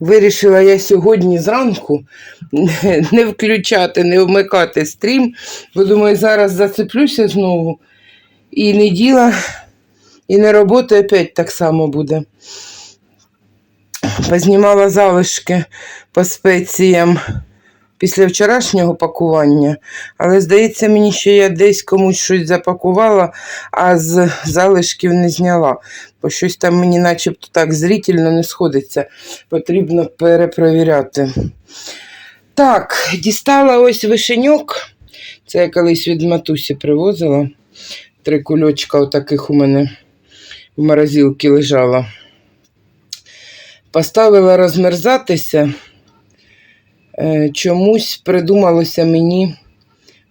Вирішила я сьогодні зранку не включати, не вмикати стрім, бо думаю, зараз зацеплюся знову. І неділа, і на роботу опять так само буде. Познімала залишки по спеціям після вчорашнього пакування, але здається мені, що я десь комусь щось запакувала, а з залишків не зняла. Бо щось там мені начебто так зрительно не сходиться. Потрібно перепровіряти. Так, дістала ось вишеньок. Це я колись від матусі привозила. Три кульочка отаких у мене в морозилці лежало. Поставила розмерзатися. Е, Чомусь придумалося мені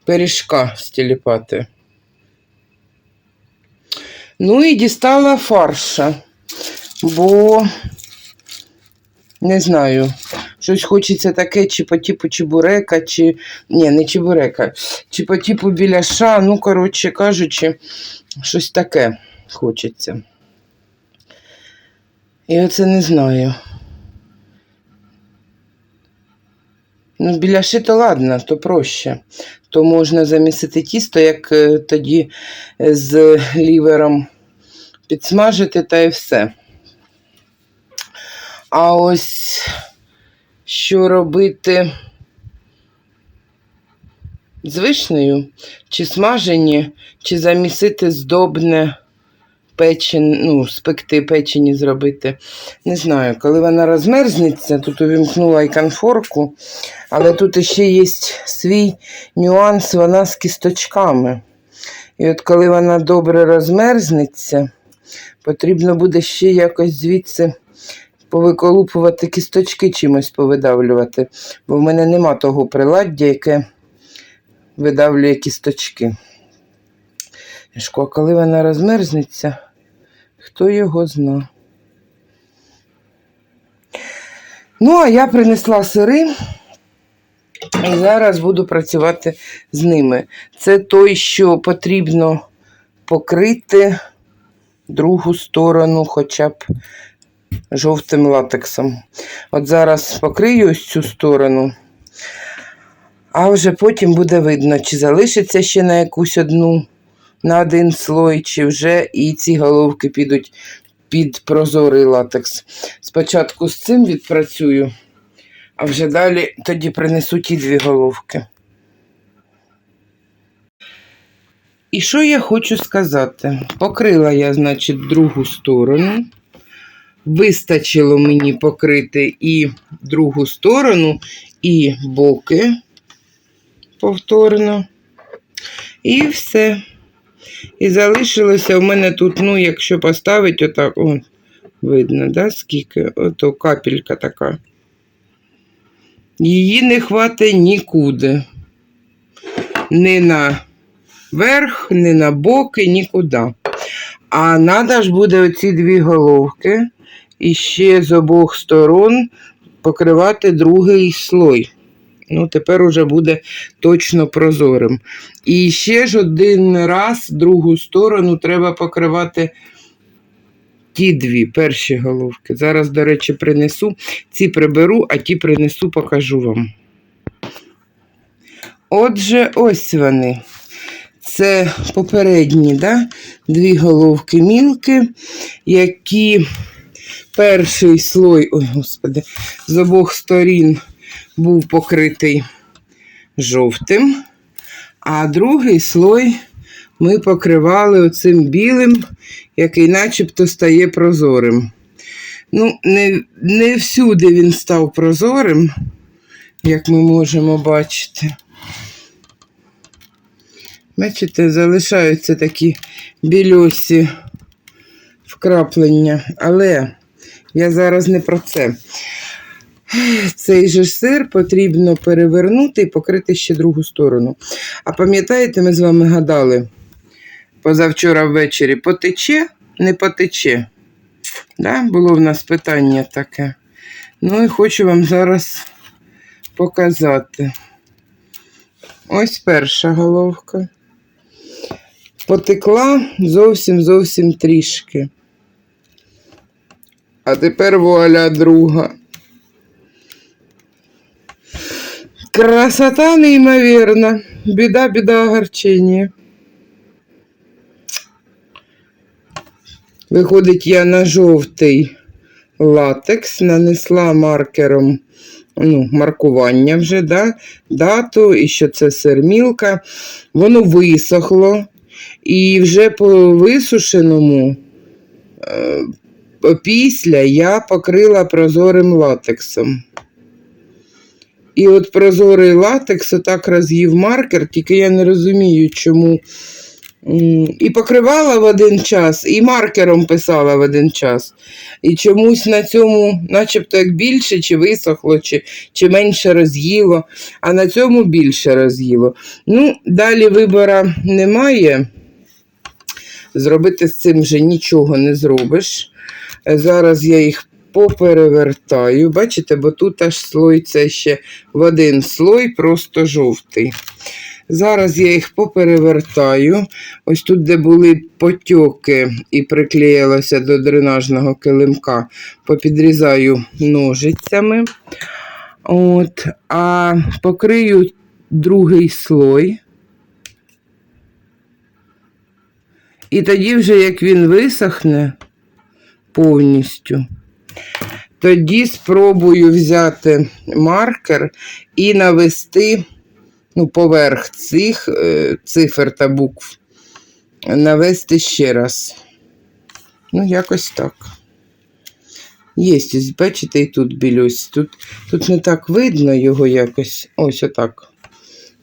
пиріжка стіліпати. Ну і дістала фарша, бо не знаю, щось хочеться таке, чи по типу чебурека, чи. Ні, не чебурека, чи по типу біляша, ну, коротше кажучи, щось таке хочеться. І оце не знаю. Ну, біляши то ладно, то проще. То можна замісити тісто, як е, тоді е, з лівером підсмажити та і все. А ось що робити з вишнею, чи смажені, чи замісити здобне печень, ну, спекти печені зробити. Не знаю, коли вона розмерзнеться, тут увімкнула і конфорку, але тут ще є свій нюанс, вона з кісточками. І от коли вона добре розмерзнеться, потрібно буде ще якось звідси повиколупувати кісточки чимось повидавлювати, бо в мене нема того приладдя, яке видавлює кісточки. Шко, коли вона розмерзнеться, хто його зна. Ну, а я принесла сири і зараз буду працювати з ними. Це той, що потрібно покрити другу сторону хоча б жовтим латексом. От зараз покрию ось цю сторону, а вже потім буде видно, чи залишиться ще на якусь одну, на один слой, чи вже і ці головки підуть під прозорий латекс. Спочатку з цим відпрацюю, а вже далі тоді принесу ті дві головки. І що я хочу сказати? Покрила я, значить, другу сторону. Вистачило мені покрити і другу сторону, і боки повторно. І все. І залишилося в мене тут, ну, якщо поставити отак, о, видно, да, скільки? Ото капелька така. Її не хватить нікуди. Ні на верх, ні на боки, нікуди. А треба ж буде оці дві головки і ще з обох сторон покривати другий слой. Ну, тепер уже буде точно прозорим. І ще ж один раз другу сторону треба покривати ті дві перші головки. Зараз, до речі, принесу. Ці приберу, а ті принесу, покажу вам. Отже, ось вони. Це попередні, да? дві головки мілки, які перший слой, ой, господи, з обох сторін був покритий жовтим, а другий слой ми покривали оцим білим, який начебто стає прозорим. Ну, не, не всюди він став прозорим, як ми можемо бачити. Бачите, залишаються такі більосі вкраплення, але я зараз не про це. Цей же сир потрібно перевернути і покрити ще другу сторону. А пам'ятаєте, ми з вами гадали позавчора ввечері потече, не потече. Да? Було в нас питання таке. Ну і хочу вам зараз показати. Ось перша головка. Потекла зовсім зовсім трішки. А тепер вуаля друга. Красота неймовірна. Біда, біда, огорчення. Виходить, я на жовтий латекс нанесла маркером ну, маркування вже, да? дату, і що це сермілка. Воно висохло. І вже по висушеному е, після я покрила прозорим латексом. І от прозорий латекс отак роз'їв маркер, тільки я не розумію, чому. І покривала в один час, і маркером писала в один час. І чомусь на цьому, начебто, як більше, чи висохло, чи, чи менше роз'їло, а на цьому більше роз'їло. Ну, далі вибора немає. Зробити з цим вже нічого не зробиш. Е, Зараз я їх поперевертаю. Бачите, бо тут аж слой це ще в один слой, просто жовтий. Зараз я їх поперевертаю. Ось тут, де були потьоки і приклеїлося до дренажного килимка, попідрізаю ножицями. От, а покрию другий слой. І тоді, вже як він висохне повністю, тоді спробую взяти маркер і навести ну, поверх цих е, цифр та букв, навести ще раз. Ну, якось так. Є, ось, бачите, і тут білюсь. Тут, тут не так видно його якось. Ось отак.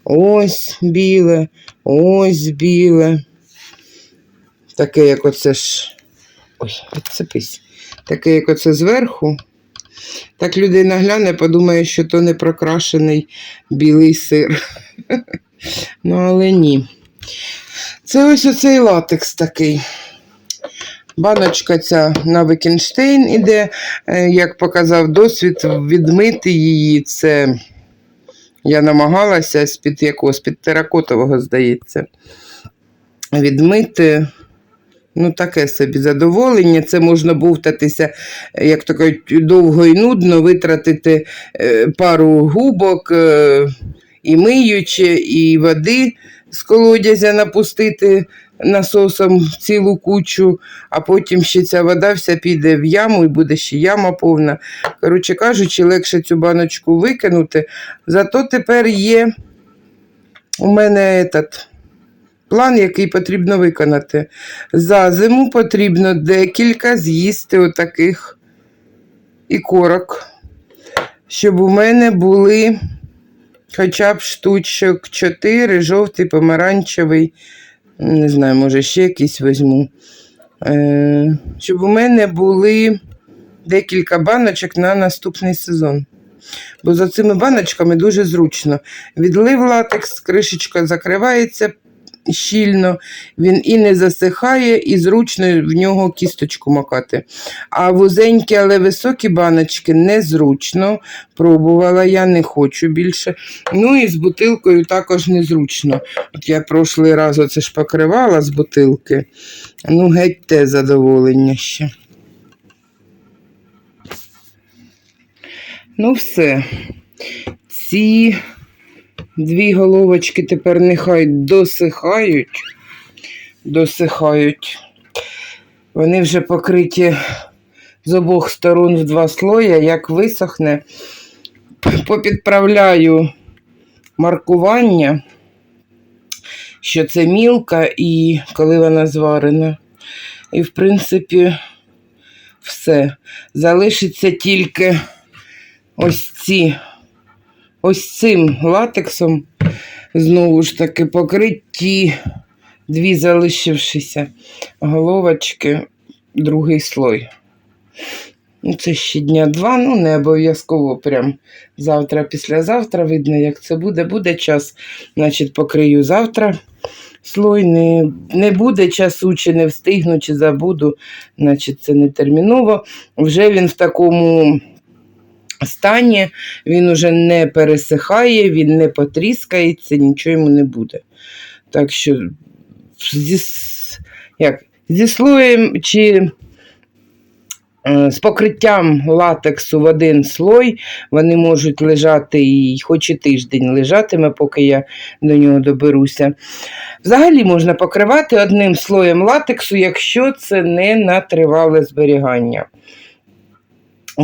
Ось біле, ось біле. Таке, як оце ж. Ой, відцепись. Таке, як оце зверху. Так людина гляне, подумає, що то не прокрашений білий сир. Ну, але ні. Це ось оцей латекс такий. Баночка ця на Викінштейн іде, Е, як показав досвід, відмити її. Це я намагалася з-під якого, з-під теракотового, здається. Відмити. Ну, таке собі задоволення. Це можна бовтатися, як то кажуть, довго і нудно, витратити е, пару губок е, і миючи, і води з колодязя напустити насосом цілу кучу, а потім ще ця вода вся піде в яму і буде ще яма повна. Коротше кажучи, легше цю баночку викинути. Зато тепер є у мене этот план, який потрібно виконати. За зиму потрібно декілька з'їсти отаких ікорок, щоб у мене були хоча б штучок 4, жовтий, помаранчевий, не знаю, може ще якийсь візьму. Е, щоб у мене були декілька баночок на наступний сезон. Бо за цими баночками дуже зручно. Відлив латекс, кришечка закривається щільно, він і не засихає, і зручно в нього кісточку макати. А вузенькі, але високі баночки незручно. Пробувала, я не хочу більше. Ну і з бутилкою також незручно. От я прошлий раз оце ж покривала з бутилки. Ну, геть те задоволення ще. Ну, все. Ці дві головочки тепер нехай досихають. Досихають. Вони вже покриті з обох сторон в два слоя. Як висохне, попідправляю маркування, що це мілка і коли вона зварена. І, в принципі, все. Залишиться тільки ось ці, ось цим латексом, знову ж таки, покриті дві залишившися головочки, другий слой. Ну, це ще дня два, ну не обов'язково прям завтра, післязавтра. Видно, як це буде. Буде час, значить, покрию завтра слой. Не, не буде часу, чи не встигну, чи забуду, значить, це не терміново. Вже він в такому стані, він уже не пересихає, він не потріскається, нічого йому не буде. Так що зі, як, зі слоєм чи е, з покриттям латексу в один слой вони можуть лежати і хоч і тиждень лежатиме, поки я до нього доберуся. Взагалі можна покривати одним слоєм латексу, якщо це не на тривале зберігання.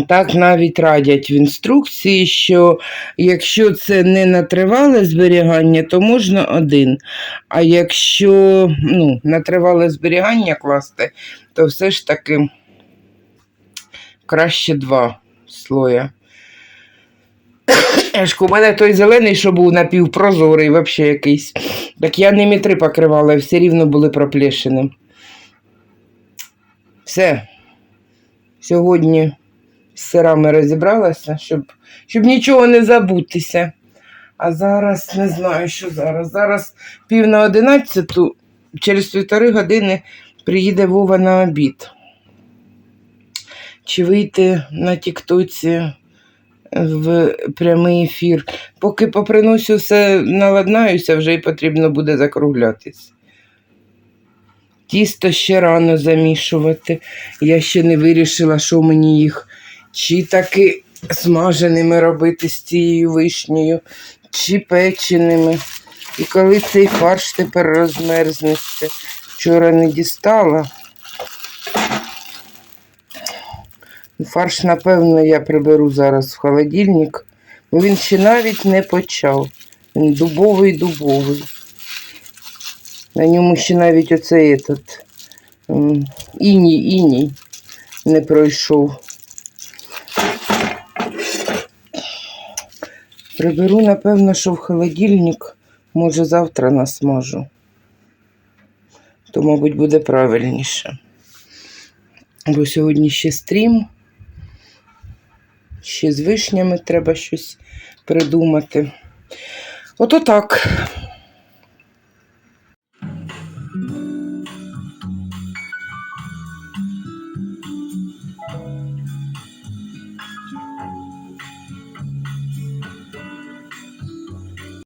Так навіть радять в інструкції, що якщо це не на тривале зберігання, то можна один. А якщо ну, на тривале зберігання класти, то все ж таки краще два слоя. Ешку, у мене той зелений, що був напівпрозорий, взагалі якийсь. Так я ними три покривала, все рівно були проплешини. Все. Сьогодні з сирами розібралася, щоб, щоб нічого не забутися. А зараз не знаю, що зараз. Зараз пів на одинадцяту, через півтори години приїде Вова на обід. Чи вийти на Тіктоці в прямий ефір. Поки поприносю все наладнаюся, вже й потрібно буде закруглятись. Тісто ще рано замішувати. Я ще не вирішила, що мені їх чи таки смаженими робити з цією вишнею, чи печеними. І коли цей фарш тепер розмерзнеться, вчора не дістала. Фарш, напевно, я приберу зараз в холодильник, бо він ще навіть не почав. Він дубовий дубовий. На ньому ще навіть оцей этот іній іній не пройшов. Приберу, напевно, що в холодильник, може, завтра насмажу. То, мабуть, буде правильніше. Бо сьогодні ще стрім. Ще з вишнями треба щось придумати. Ото так.